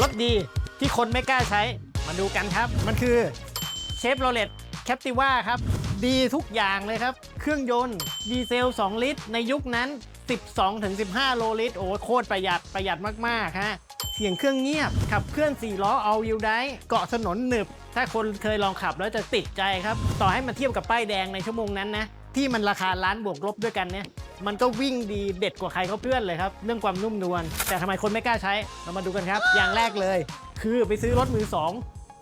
รถดีที่คนไม่กล้าใช้ มาดูกันครับ มันคือเชฟโรเลตแคปติว่าครับ ดีทุกอย่างเลยครับ เครื่องยนต์ดีเซล 2 ลิตร ในยุคนั้น 12-15 โลลิตร โอ้โคตรประหยัดประหยัดมาก ๆ ฮะ เสียงเครื่องเงียบ ขับเคลื่อน 4 ล้อ all wheel drive เกาะถนนหนึบ ถ้าคนเคยลองขับแล้วจะติดใจครับ ต่อให้มาเทียบกับป้ายแดงในชั่วโมงนั้นนะ ที่มันราคาล้านบวกลบด้วยกันเนี่ย มันก็วิ่งดีเด็ดกว่าใครเขาเพื่อนเลยครับ เรื่องความนุ่มนวลแต่ทำไมคนไม่กล้าใช้เรามาดูกันครับ อย่างแรกเลย คือไปซื้อรถมือสอง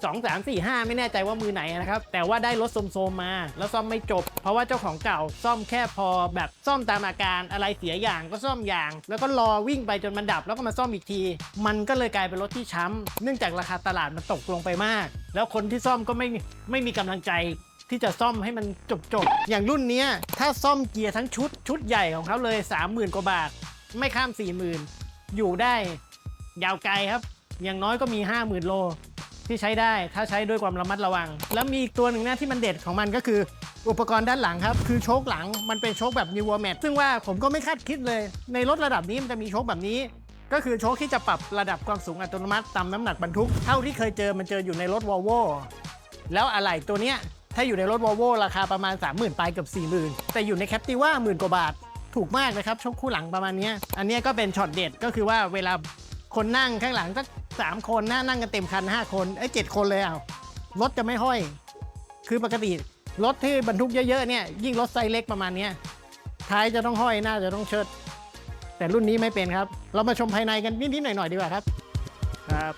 สองสามสี่ห้าไม่แน่ใจว่ามือไหนนะครับ แต่ว่าได้รถโซมๆมา แล้วซ่อมไม่จบ เพราะว่าเจ้าของเก่าซ่อมแค่พอแบบซ่อมตามอาการอะไรเสียอย่างก็ซ่อมอย่าง แล้วก็รอวิ่งไปจนมันดับแล้วก็มาซ่อมอีกที มันก็เลยกลายเป็นรถที่ช้ำเนื่องจากราคาตลาดมันตกลงไปมาก แล้วคนที่ซ่อมก็ไม่ไม่มีกำลังใจ ที่จะซ่อมให้มันจบจบๆอย่างรุ่นนี้ถ้าซ่อมเกียร์ทั้งชุดชุดใหญ่ของเขาเลย 30,000 กว่าบาท ไม่ข้าม 40,000 อยู่ได้ ยาวไกลครับ อย่างน้อยก็มี 50,000 โลที่ใช้ได้ถ้าใช้ด้วยความระมัดระวัง แล้วมีอีกตัวหนึ่งนะที่มันเด็ดของมันก็คืออุปกรณ์ด้านหลังครับ คือโชคหลังมันเป็นโชคแบบ New w o r m a t ซึ่งว่าผมก็ไม่คาดคิดเลย ในรถระดับนี้มันจะมีโชคแบบนี้ ก็คือโชคที่จะปรับระดับความสูงอัตโนมัติตามน้ำหนักบรรทุก เท่าที่เคยเจอมันเจออยู่ในรถ Volvo แล้วอะไหล่ตัวเนี้ย ถ้าอยู่ในรถ Volvo ราคาประมาณ 30,000 ปลายเกับ40,000 แต่อยู่ใน Captiva หมื่นกว่าบาท ถูกมากนะครับชกคู่หลังประมาณนี้ อันนี้ก็เป็นช็อตเด็ดก็คือว่าเวลาคนนั่งข้างหลังสักสามคนนะนั่งกันเต็มคัน 5 คนไอ้ยเจ็ดคนเลยอะรถจะไม่ห้อย คือปกติรถที่บรรทุกเยอะๆเนี่ยยิ่งรถไซส์เล็กประมาณนี้ท้ายจะต้องห้อยหน้าจะต้องเชิด แต่รุ่นนี้ไม่เป็นครับ เรามาชมภายในกันนิดๆหน่อยๆดีกว่าครับครับ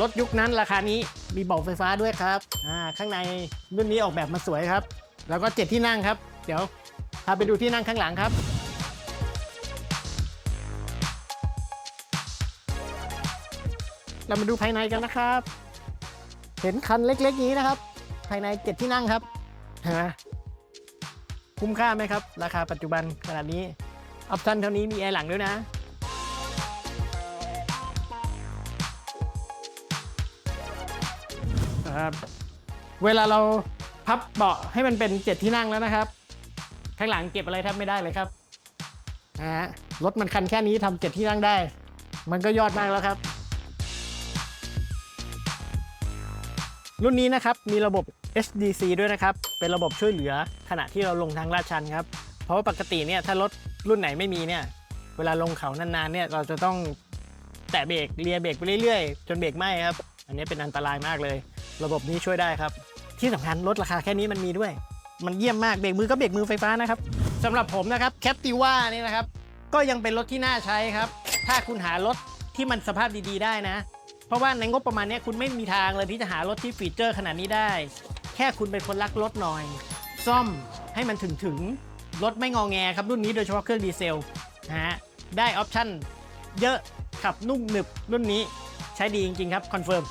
รถยุคนั้นราคานี้มีเบาะไฟฟ้าด้วยครับอ่าข้างในรุ่นนี้ออกแบบมาสวยครับ แล้วก็เจ็ดที่นั่งครับ เดี๋ยวพาไปดูที่นั่งข้างหลังครับ เรามาดูภายในกันนะครับ เห็นคันเล็กๆนี้นะครับ ภายในเจ็ดที่นั่งครับเห็นไหมคุ้มค่าไหมครับ ราคาปัจจุบันขนาดนี้ ออปชั่นเท่านี้มีแอร์หลังด้วยนะ ครับ เวลาเราพับเบาะให้มันเป็นเจ็ดที่นั่งแล้วนะครับ ข้างหลังเก็บอะไรแทบไม่ได้เลยครับนะฮะรถมันคันแค่นี้ทำเจ็ดที่นั่งได้ มันก็ยอดมากแล้วครับ รุ่นนี้นะครับมีระบบ HDC ด้วยนะครับ เป็นระบบช่วยเหลือขณะที่เราลงทางลาดชันครับ เพราะว่าปกติเนี่ยถ้ารถรุ่นไหนไม่มีเนี่ย เวลาลงเขานานๆเนี่ยเราจะต้องแตะเบรกเลียเบรกไปเรื่อยๆ จนเบรกไหมครับ อันนี้เป็นอันตรายมากเลย ระบบนี้ช่วยได้ครับ ที่สำคัญลดราคาแค่นี้มันมีด้วย มันเยี่ยมมากเบรกมือก็เบรกมือไฟฟ้านะครับสำหรับผมนะครับแคปติว่านี่นะครับ ก็ยังเป็นรถที่น่าใช้ครับ ถ้าคุณหารถที่มันสภาพดีๆ ได้นะ เพราะว่าในงบประมาณนี้คุณไม่มีทางเลยที่จะหารถที่ฟีเจอร์ขนาดนี้ได้ แค่คุณเป็นคนรักรถหน่อย ซ่อมให้มันถึงถึงรถไม่งอแงครับรุ่นนี้โดยเฉพาะเครื่องดีเซลนะฮะได้ออปชั่นเยอะขับนุ่มหนึบรุ่นนี้ใช้ดีจริงๆครับคอนเฟิร์ม